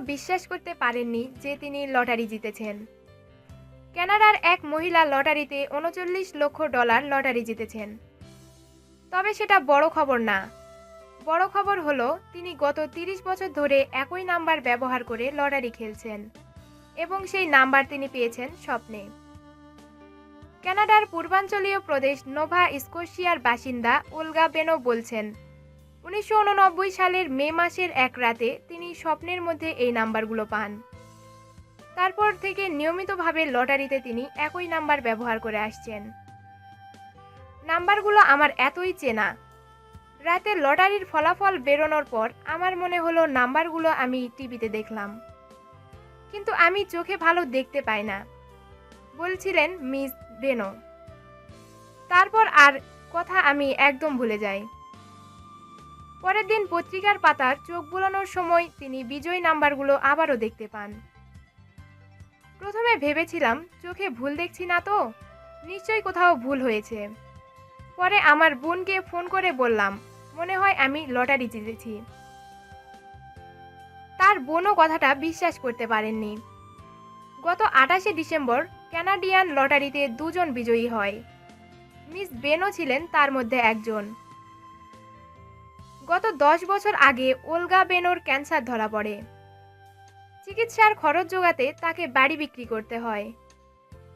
বিশ্বাস করতে পারেননি যে তিনি লটারি জিতেছেন। কানাডার এক মহিলা লটারিতে উনচল্লিশ লক্ষ ডলার লটারি জিতেছেন। তবে সেটা বড় খবর না। বড় খবর হলো, তিনি গত তিরিশ বছর ধরে একই নাম্বার ব্যবহার করে লটারি খেলছেন এবং সেই নাম্বার তিনি পেয়েছেন স্বপ্নে। কানাডার পূর্বাঞ্চলীয় প্রদেশ নোভা স্কোশিয়ার বাসিন্দা ওলগা বেনো বলছেন, উনিশশো উননব্বই সালের মে মাসের এক রাতে স্বপ্নের মধ্যে এই নাম্বারগুলো পান। তারপর থেকে নিয়মিতভাবে লটারিতে তিনি একই নাম্বার ব্যবহার করে আসছেন। নাম্বারগুলো আমার এতই চেনা। রাতে লটারির ফলাফল বেরোনোর পর আমার মনে হলো নাম্বারগুলো আমি টিভিতে দেখলাম। কিন্তু আমি চোখে ভালো দেখতে পাই না। বলছিলেন, মিস বেনো। তারপর আর কথা আমি একদম ভুলে যাই। পরের দিন পত্রিকার পাতার চোখ বুলানোর সময় তিনি বিজয়ী নাম্বারগুলো আবারও দেখতে পান। প্রথমে ভেবেছিলাম, চোখে ভুল দেখছি না তো? নিশ্চয়ই কোথাও ভুল হয়েছে। পরে আমার বোনকে ফোন করে বললাম, মনে হয় আমি লটারি জিতেছি। তার বোনও কথাটা বিশ্বাস করতে পারেননি। গত আঠাশে ডিসেম্বর ক্যানাডিয়ান লটারিতে দুজন বিজয়ী হয়। মিস বেনও ছিলেন তার মধ্যে একজন। গত দশ বছর আগে ওলগা বেনোর ক্যান্সার ধরা পড়ে। চিকিৎসার খরচ জোগাতে তাকে বাড়ি বিক্রি করতে হয়।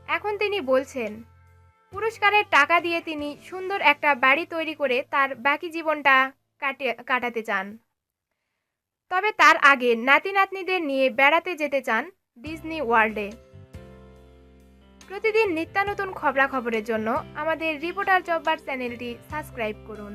এখন তিনি বলছেন, পুরস্কারের টাকা দিয়ে তিনি সুন্দর একটা বাড়ি তৈরি করে তার বাকি জীবনটা কাটে, কাটাতে চান। তবে তার আগে নাতি নাতনিদের নিয়ে বেড়াতে যেতে চান ডিজনি ওয়ার্ল্ডে। প্রতিদিন নিত্যানতুন খবরাখবরের জন্য আমাদের রিপোর্টার জব্বার চ্যানেলটি সাবস্ক্রাইব করুন।